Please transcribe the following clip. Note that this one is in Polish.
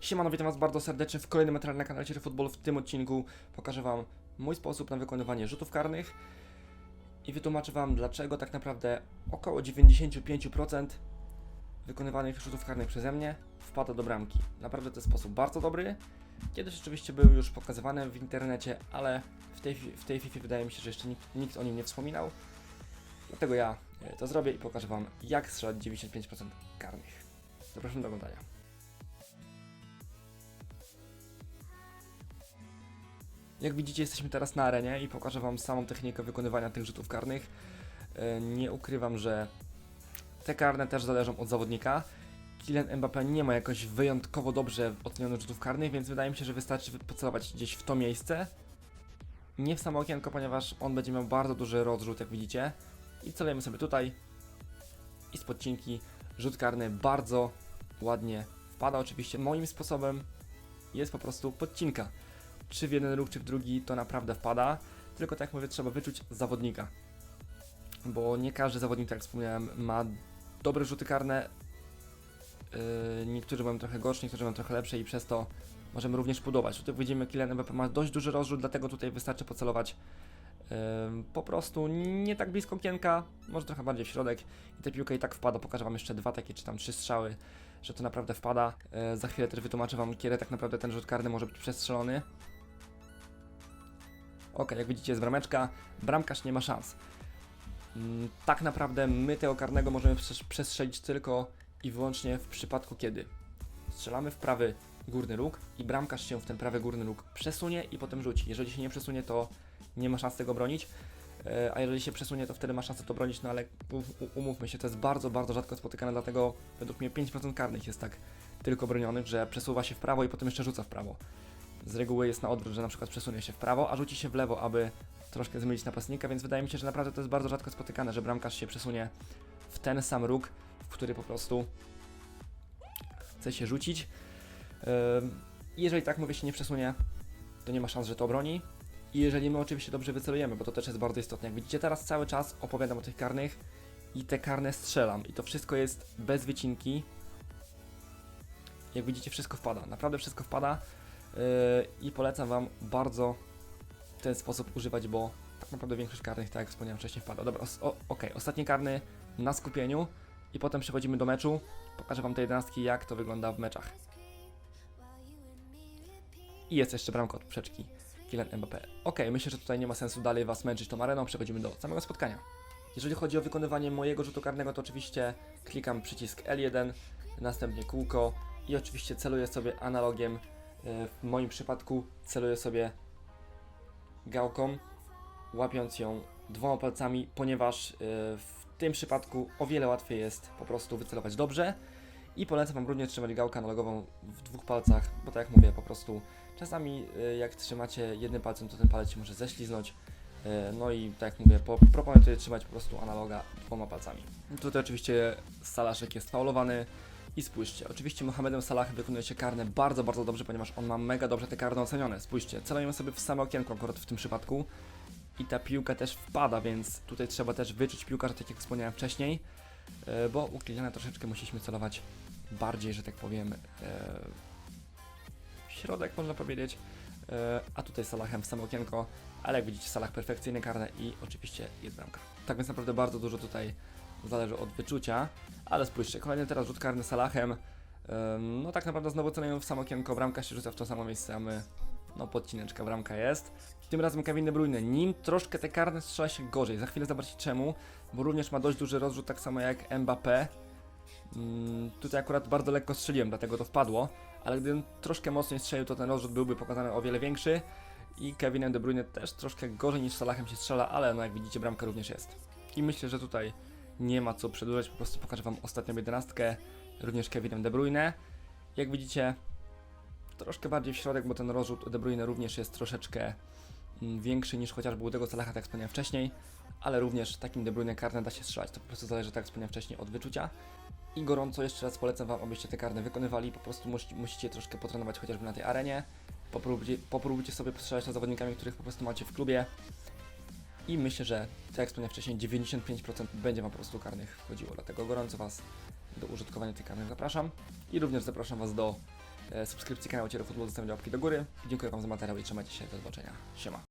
Siemano, witam Was bardzo serdecznie w kolejnym materiale na kanale Ciery Football. W tym odcinku pokażę Wam mój sposób na wykonywanie rzutów karnych i wytłumaczę Wam, dlaczego tak naprawdę około 95% wykonywanych rzutów karnych przeze mnie wpada do bramki. Naprawdę to jest sposób bardzo dobry. Kiedyś oczywiście był już pokazywany w internecie, ale w tej, w tej FIFA wydaje mi się, że jeszcze nikt, nikt o nim nie wspominał. Dlatego ja e, to zrobię i pokażę Wam, jak strzelać 95% karnych. Zapraszam do oglądania. Jak widzicie, jesteśmy teraz na arenie i pokażę Wam samą technikę wykonywania tych rzutów karnych. E, Nie ukrywam, że te karne też zależą od zawodnika. Kylian Mbappé nie ma jakoś wyjątkowo dobrze ocenionych rzutów karnych, więc wydaje mi się, że wystarczy pocelować gdzieś w to miejsce. Nie w samo okienko, ponieważ on będzie miał bardzo duży rozrzut, jak widzicie. I celujemy sobie tutaj. I z podcinki rzut karny bardzo ładnie wpada. Oczywiście moim sposobem jest po prostu podcinka czy w jeden róg, czy w drugi, to naprawdę wpada. Tylko tak jak mówię, trzeba wyczuć zawodnika. Bo nie każdy zawodnik, tak jak wspomniałem, ma dobre rzuty karne. Yy, niektórzy mają trochę gorsze, niektórzy mają trochę lepsze i przez to możemy również budować. Tutaj widzimy, Kylian Mbappé ma dość duży rozrzut, dlatego tutaj wystarczy pocelować yy, po prostu nie tak blisko okienka, może trochę bardziej w środek i ta piłka i tak wpada. Pokażę Wam jeszcze dwa takie, czy tam trzy strzały, że to naprawdę wpada. Yy, za chwilę też wytłumaczę Wam, kiedy tak naprawdę ten rzut karny może być przestrzelony. Ok, jak widzicie jest brameczka, bramkarz nie ma szans. Mm, Tak naprawdę my tego karnego możemy przes- przestrzelić tylko i wyłącznie w przypadku kiedy strzelamy w prawy górny róg i bramkarz się w ten prawy górny róg przesunie i potem rzuci. Jeżeli się nie przesunie, to nie ma szans tego bronić, E, a jeżeli się przesunie, to wtedy ma szansę to bronić, no ale umówmy się, to jest bardzo, bardzo rzadko spotykane, dlatego według mnie 5% karnych jest tak tylko bronionych, że przesuwa się w prawo i potem jeszcze rzuca w prawo z reguły jest na odwrót, że na przykład przesunie się w prawo, a rzuci się w lewo, aby troszkę zmylić napastnika, więc wydaje mi się, że naprawdę to jest bardzo rzadko spotykane, że bramkarz się przesunie w ten sam róg, w który po prostu chce się rzucić. Ym, Jeżeli tak mówię się nie przesunie, to nie ma szans, że to obroni. I jeżeli my oczywiście dobrze wycelujemy, bo to też jest bardzo istotne. Jak widzicie, teraz cały czas opowiadam o tych karnych i te karne strzelam. I to wszystko jest bez wycinki. Jak widzicie, wszystko wpada. Naprawdę wszystko wpada. Yy, i polecam Wam bardzo w ten sposób używać, bo tak naprawdę większość karnych, tak jak wspomniałem wcześniej, wpada. Dobra, o, okej, ostatni karny na skupieniu i potem przechodzimy do meczu. Pokażę Wam te jedenastki, jak to wygląda w meczach. I jest jeszcze bramka od poprzeczki Kylian Mbappé. Okej, myślę, że tutaj nie ma sensu dalej Was męczyć tą areną, przechodzimy do samego spotkania. Jeżeli chodzi o wykonywanie mojego rzutu karnego, to oczywiście klikam przycisk L1, następnie kółko i oczywiście celuję sobie analogiem W moim przypadku celuję sobie gałką, łapiąc ją dwoma palcami, ponieważ e, w tym przypadku o wiele łatwiej jest po prostu wycelować dobrze. I polecam Wam również trzymać gałkę analogową w dwóch palcach, bo tak jak mówię, po prostu czasami e, jak trzymacie jednym palcem, to ten palec się może ześliznąć. E, No i tak jak mówię, po, proponuję tutaj trzymać po prostu analoga dwoma palcami. Tutaj oczywiście Salaszek jest faulowany, i spójrzcie, oczywiście Mohamedem Salah wykonuje się karne bardzo, bardzo dobrze, ponieważ on ma mega dobrze te karne ocenione. Spójrzcie, celujemy sobie w samo okienko akurat w tym przypadku i ta piłka też wpada, więc tutaj trzeba też wyczuć piłkarza, tak jak wspomniałem wcześniej, e, bo u troszeczkę musieliśmy celować bardziej, że tak powiem, e, środek można powiedzieć, e, a tutaj Salahem w samo okienko, ale jak widzicie Salah perfekcyjne karne i oczywiście jest bramka. Tak więc naprawdę bardzo dużo tutaj zależy od wyczucia, ale spójrzcie, kolejny teraz rzut karny Salahem. No tak naprawdę znowu celujemy w samo okienko, bramka się rzuca w to samo miejsce, a my, no podcineczka, bramka jest. Tym razem Kevin De Bruyne, nim troszkę te karne strzela się gorzej, za chwilę zobaczycie czemu, bo również ma dość duży rozrzut, tak samo jak Mbappé. Ym, tutaj akurat bardzo lekko strzeliłem, dlatego to wpadło, ale gdybym troszkę mocniej strzelił, to ten rozrzut byłby pokazany o wiele większy. I Kevin De Bruyne też troszkę gorzej niż Salahem się strzela, ale no jak widzicie bramka również jest. I myślę, że tutaj nie ma co przedłużać, po prostu pokażę Wam ostatnią jedenastkę, również Kevinem De Bruyne. Jak widzicie, troszkę bardziej w środek, bo ten rozrzut De Bruyne również jest troszeczkę mm, większy niż chociażby u tego Salaha, tak wspomniałem wcześniej, ale również takim De Bruyne karne da się strzelać, to po prostu zależy, tak wspomniałem wcześniej, od wyczucia. I gorąco jeszcze raz polecam Wam, abyście te karne wykonywali, po prostu musi, musicie troszkę potrenować chociażby na tej arenie, popróbujcie, popróbujcie sobie postrzelać na zawodnikami, których po prostu macie w klubie, i myślę, że tak jak wspomniałem wcześniej, 95% będzie Wam po prostu karnych wchodziło. Dlatego gorąco Was do użytkowania tych karnych zapraszam. I również zapraszam Was do e, subskrypcji kanału Ciero Futbol, zostawienia łapki do góry. Dziękuję Wam za materiał i trzymajcie się, do zobaczenia. Siema.